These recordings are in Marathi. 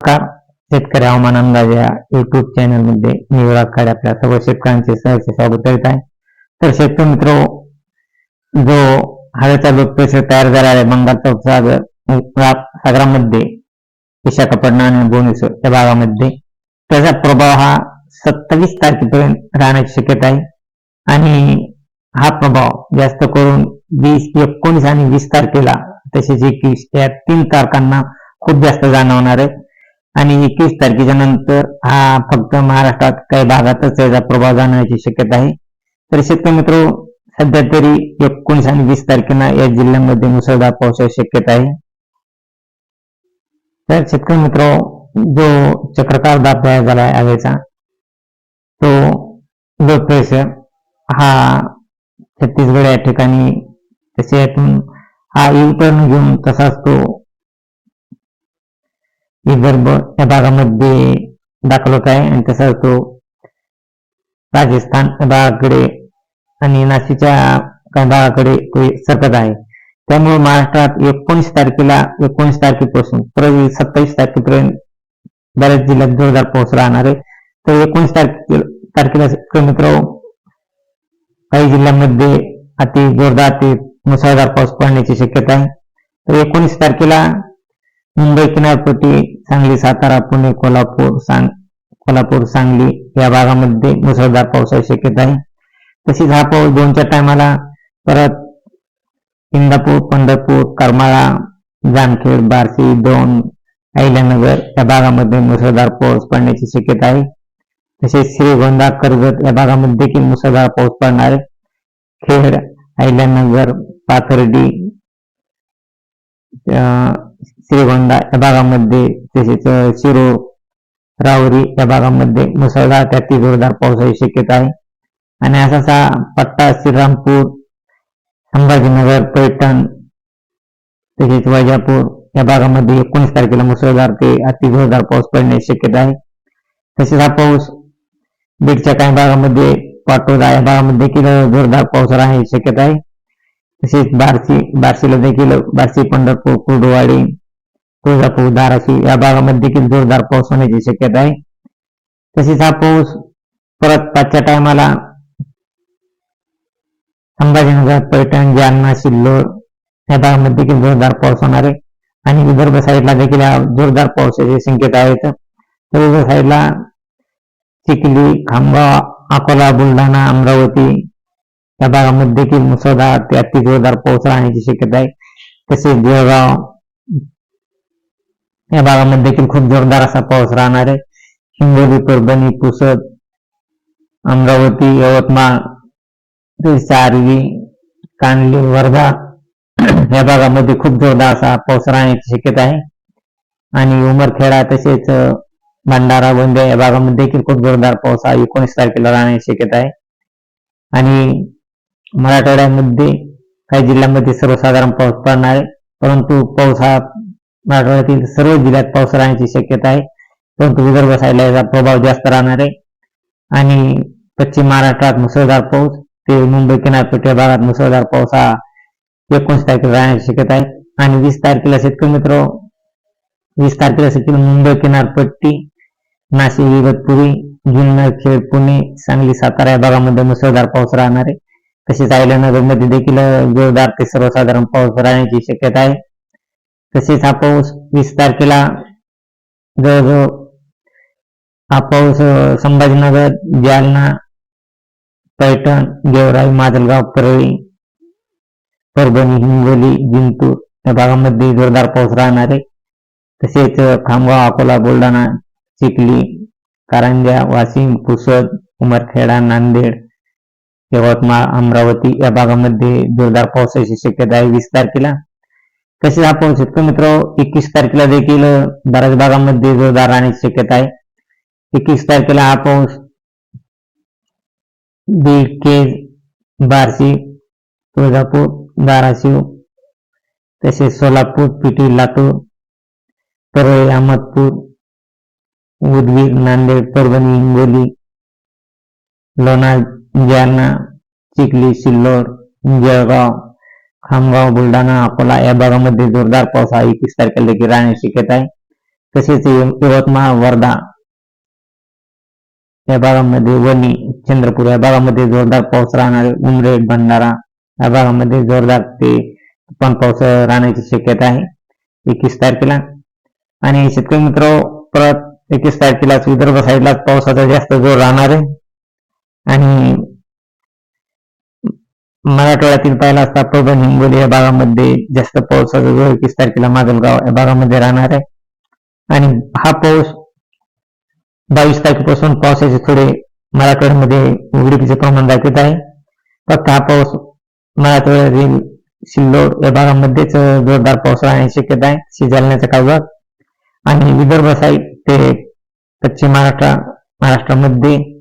नमस्कार शेतकरी हवामान अंदाज या युट्यूब चॅनलमध्ये मी आपल्या सर्व शेतकऱ्यांचे सहज स्वागत करीत आहे. तर शेतकरी मित्र जो हवेचा जो प्रेशर तयार झाला आहे बंगालचा उपसागर सागरामध्ये विशाखापट्टणम आणि भुवनेश्वर या भागामध्ये त्याचा प्रभाव हा सत्तावीस तारखेपर्यंत राहण्याची शक्यता आहे. आणि हा प्रभाव जास्त करून वीस एकोणीस आणि वीस तारखेला तसेच एकवीस या तीन तारखांना खूप जास्त जाणवणार आहे. आणि एकवीस तारखेच्या नंतर हा फक्त महाराष्ट्रात काही भागातच याचा प्रभाव जाणवण्याची शक्यता आहे. तर शेतकरी मित्र सध्या तरी एकोणीस आणि वीस तारखेला या जिल्ह्यामध्ये मुसळधार पावसाची शक्यता आहे. तर शेतकरी मित्र जो चक्रकार दाब तयार झाला आहे आवेचा तो जो प्रेशर हा छत्तीसगड या ठिकाणी तसे हा युटर्न घेऊन तसाच तो विदर्भ या भागामध्ये दाखल होत आहे आणि तसाच तो राजस्थान भागाकडे आणि नाशिकच्या काही भागाकडे तो सरकत आहे त्यामुळे महाराष्ट्रात एकोणीस तारखेला एकोणीस तारखेपासून तर सत्तावीस तारखेपर्यंत बऱ्याच जिल्ह्यात जोरदार पाऊस राहणार आहे तर एकोणीस तारखे तारखेला मित्र काही जिल्ह्यांमध्ये अति जोरदार ते मुसळधार पाऊस पडण्याची शक्यता आहे तर एकोणीस तारखेला मुंबई किनारपट्टी सांगली सातारा पुणे कोल्हापूर सांग कोल्हापूर सांगली या भागामध्ये मुसळधार पावसाची शक्यता आहे. तशीच हा पाऊस दोनच्या टायमाला परत इंदापूर पंढरपूर करमाळा जामखेड बार्शी दोन अहिल्यानगर या भागामध्ये मुसळधार पाऊस पडण्याची शक्यता आहे. तसेच श्रीगोंदा कर्जत या भागामध्ये देखील मुसळधार पाऊस पडणार आहे. खेड अहिल्यानगर पाथर्डी श्रीगोंदा या भागामध्ये तसेच अं, शिरूर राहुरी या भागामध्ये मुसळधार त्यातील जोरदार पावसाची शक्यता आहे. आणि असा हा पट्टा श्रीरामपूर संभाजीनगर पैठण तसेच वैजापूर या भागामध्ये एकोणीस तारखेला मुसळधार ते अति जोरदार पाऊस पडण्याची शक्यता आहे. तसेच हा पाऊस बीडच्या काही भागामध्ये पाटोदा या भागामध्ये देखील जोरदार पाऊस राहण्याची शक्यता आहे. तसेच बार्शी बार्शीला देखील बार्शी पंढरपूर कुर्डुवाडी तुळजापूर धाराशिव या भागामध्ये देखील जोरदार पाऊस होण्याची शक्यता आहे. तसेच हा पाऊस परत पाचच्या टायमाला संभाजीनगर पैठण जालना सिल्लोड या भागामध्ये देखील जोरदार पाऊस होणार आहे. आणि विदर्भ साईडला देखील जोरदार पावसाची संकेत आहेत तर विदर्भ साईडला चिखली खामगाव अकोला बुलढाणा अमरावती या भागामध्ये देखील मुसळधार ते अति जोरदार पाऊस राहण्याची शक्यता आहे. तसेच जळगाव या भागामध्ये देखील खूप जोरदार असा पाऊस राहणार आहे. हिंगोली परभणी पुसद अमरावती यवतमाळ चारवी कानली कांडली वर्धा या भागामध्ये खूप जोरदार असा पाऊस राहण्याची शक्यता आहे. आणि उमरखेडा तसेच भंडारा गोंदिया या भागामध्ये देखील खूप जोरदार पाऊस हा एकोणीस तारखेला राहण्याची शक्यता आहे. आणि मराठवाड्यामध्ये काही जिल्ह्यांमध्ये सर्वसाधारण पाऊस पडणार आहे. परंतु पाऊस हा मराठवाड्यातील सर्व जिल्ह्यात पाऊस राहण्याची शक्यता आहे. परंतु विदर्भ साईडला याचा प्रभाव जास्त राहणार आहे. आणि पश्चिम महाराष्ट्रात मुसळधार पाऊस ते मुंबई किनारपट्टी भागात मुसळधार पाऊस हा एकोणीस तारखेला राहण्याची शक्यता आहे. आणि वीस तारखेला शेतकरी मित्र वीस तारखेला शेतकरी मुंबई किनारपट्टी नाशिक इगतपुरी जुन्नर खेड पुणे सांगली सातारा या भागामध्ये मुसळधार पाऊस राहणार आहे. तसेच आयल्यानगरमध्ये देखील जोरदार ते सर्वसाधारण पाऊस राहण्याची शक्यता आहे. तसेच हा पाऊस वीस तारखेला जवळजवळ हा पाऊस संभाजीनगर जालना पैठण गेवराई माजलगाव परळी परभणी हिंगोली जिंतूर या भागामध्ये जोरदार पाऊस राहणार. आहे तसेच खामगाव अकोला बुलढाणा चिखली कारंजा वाशिम पुसद उमरखेडा नांदेड यवतमाळ अमरावती या भागामध्ये जोरदार पावसाची शक्यता आहे वीस तारखेला. तसेच आपण शेतकरी मित्र एकवीस तारखेला देखील बऱ्याच भागामध्ये जोरदार राहण्याची शक्यता आहे. एकवीस तारखेला हा पाऊस बीड केज बार्शी तुळजापूर धाराशिव तसेच सोलापूर पिटी लातूर परळी अहमदपूर उदगीर नांदेड परभणी हिंगोली लोणार जालना चिखली सिल्लोड जळगाव खामगाव बुलढाणा अकोला या भागामध्ये जोरदार पाऊस हा एकवीस तारखेला देखील राहण्याची शक्यता आहे. तसेच यवतमाळ वर्धा या भागामध्ये वणी चंद्रपूर या भागामध्ये जोरदार पाऊस राहणार उमरेड भंडारा या भागामध्ये जोरदार ते पण पाऊस राहण्याची शक्यता आहे. एकवीस तारखेला. आणि शेतकरी मित्र परत एकवीस तारखेलाच विदर्भ साईडलाच पावसाचा जास्त जोर राहणार आहे. आणि मराठवाड्यातील पाहिला असता परभणी हिंगोली या भागामध्ये जास्त पावसाचा जो एकवीस तारखेला माजलगाव या भागामध्ये राहणार आहे. आणि हा पाऊस बावीस तारखेपासून पावसाचे थोडे मराठवाड्यामध्ये उघडीपीचे प्रमाण दाखवत आहे. फक्त हा पाऊस मराठवाड्यातील सिल्लोड या भागामध्येच जोरदार पाऊस राहण्याची शक्यता आहे. शिजालण्याचा काळजात. आणि विदर्भ साईड ते पश्चिम महाराष्ट्र महाराष्ट्रामध्ये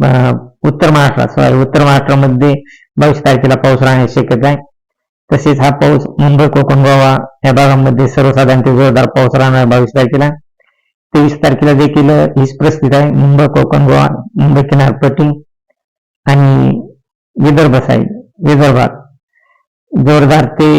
उत्तर महाराष्ट्रात सॉरी उत्तर महाराष्ट्रामध्ये बावीस तारखेला पाऊस राहण्याची शक्यता आहे. तसेच हा पाऊस मुंबई कोकण गोवा या भागामध्ये सर्वसाधारण ते जोरदार पाऊस राहणार बावीस तारखेला. तेवीस तारखेला देखील हीच परिस्थिती आहे. मुंबई कोकण गोवा मुंबई किनारपट्टी आणि विदर्भ साईड विदर्भात जोरदार ते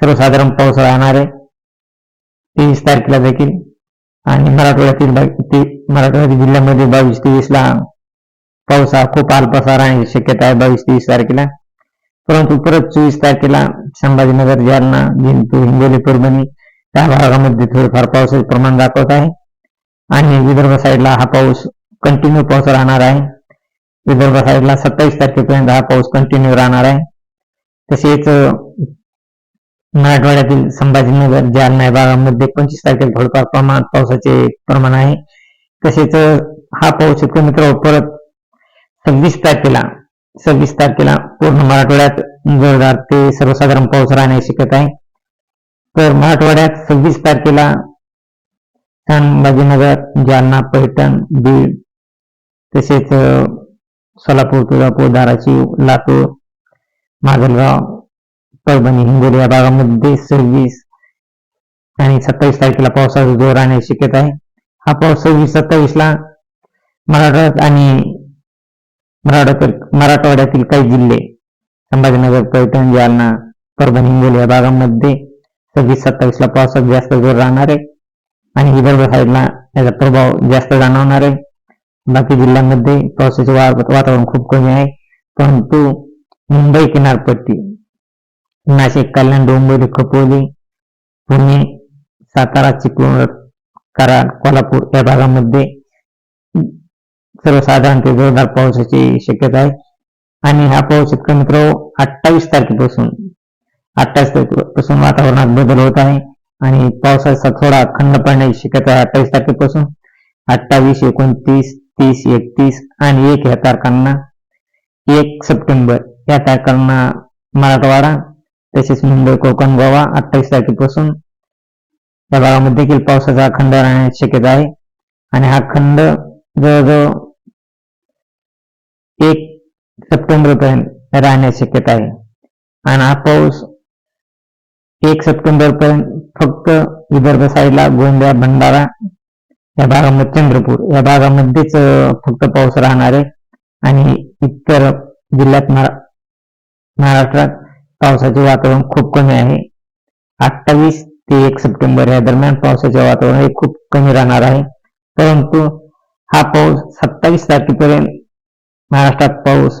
सर्वसाधारण पाऊस राहणार आहे. तेवीस तारखेला देखील आणि मराठवाड्यातील ते मराठवाड्यातील जिल्ह्यामध्ये बावीस तेवीसला पाऊस हा खूप अल्पसा राहण्याची शक्यता आहे बावीस तेवीस तारखेला. परंतु परत चोवीस तारखेला संभाजीनगर जालना जिंतूर हिंगोली परभणी त्या भागामध्ये थोडंफार पावसाचे प्रमाण दाखवत आहे. आणि विदर्भ साईडला हा पाऊस कंटिन्यू पाऊस राहणार आहे. विदर्भ साईडला सत्तावीस तारखेपर्यंत हा पाऊस कंटिन्यू राहणार आहे. तसेच मराठवाड्यातील संभाजीनगर जालना या भागामध्ये पंचवीस तारखेला थोडंफार प्रमाणात पावसाचे प्रमाण आहे. तसेच हा पाऊस शेतकरी मित्र परत सव्वीस तारखेला सव्वीस तारखेला पूर्ण मराठवाड्यात जोरदार ते सर्वसाधारण पाऊस राहण्याची शक्यता आहे. तर मराठवाड्यात सव्वीस तारखेला संभाजीनगर जालना पैठण बीड तसेच सोलापूर तुळजापूर धाराशिव लातूर माजलगाव परभणी हिंगोली या भागामध्ये सव्वीस आणि सत्तावीस तारखेला पावसाचा जोर राहण्याची शक्यता आहे. हा पाऊस सव्वीस सत्तावीसला मराठवाड्यात आणि मराठवाड्यातील मराठवाड्यातील काही जिल्हे संभाजीनगर पैठण जालना परभणी हिंगोली या भागामध्ये सव्वीस सत्तावीस ला पावसात जास्त जोर राहणार आहे. आणि विदर्भ साईडला याचा प्रभाव जास्त जाणवणार आहे. बाकी जिल्ह्यांमध्ये पावसाचे वातावरण खूप कमी आहे. परंतु मुंबई किनारपट्टी नाशिक कल्याण डोंबिवली खोपोली पुणे सातारा चिपळूण कराड कोल्हापूर या भागामध्ये सर्वसाधारण ते जोरदार पावसाची शक्यता आहे. आणि हा पाऊस इतका मित्र अठ्ठावीस तारखेपासून अठ्ठावीस तारखेपासून वातावरणात बदल होत आहे. आणि पावसाचा थोडा खंड पडण्याची शक्यता आहे अठ्ठावीस तारखेपासून. अठ्ठावीस एकोणतीस तीस एकतीस आणि एक ह्या तारखांना एक सप्टेंबर या तारखांना मराठवाडा तसेच मुंबई कोकण गोवा अठ्ठावीस तारखेपासून. या भागामध्ये देखील पावसाचा खंड राहण्याची शक्यता आहे. आणि हा खंड जवळजवळ सप्टेंबर पर्यंत राहण्याची शक्यता आहे. आणि हा पाऊस एक सप्टेंबर पर्यंत फक्त विदर्भ साईडला गोंदिया भंडारा या भागामध्ये चंद्रपूर या भागामध्येच फक्त पाऊस राहणार आहे. आणि इतर जिल्ह्यात महाराष्ट्रात पावसाचे वातावरण खूप कमी आहे. अठ्ठावीस ते एक सप्टेंबर या दरम्यान पावसाचे वातावरण हे खूप कमी राहणार आहे. परंतु हा पाऊस सत्तावीस तारखेपर्यंत महाराष्ट्रात पाऊस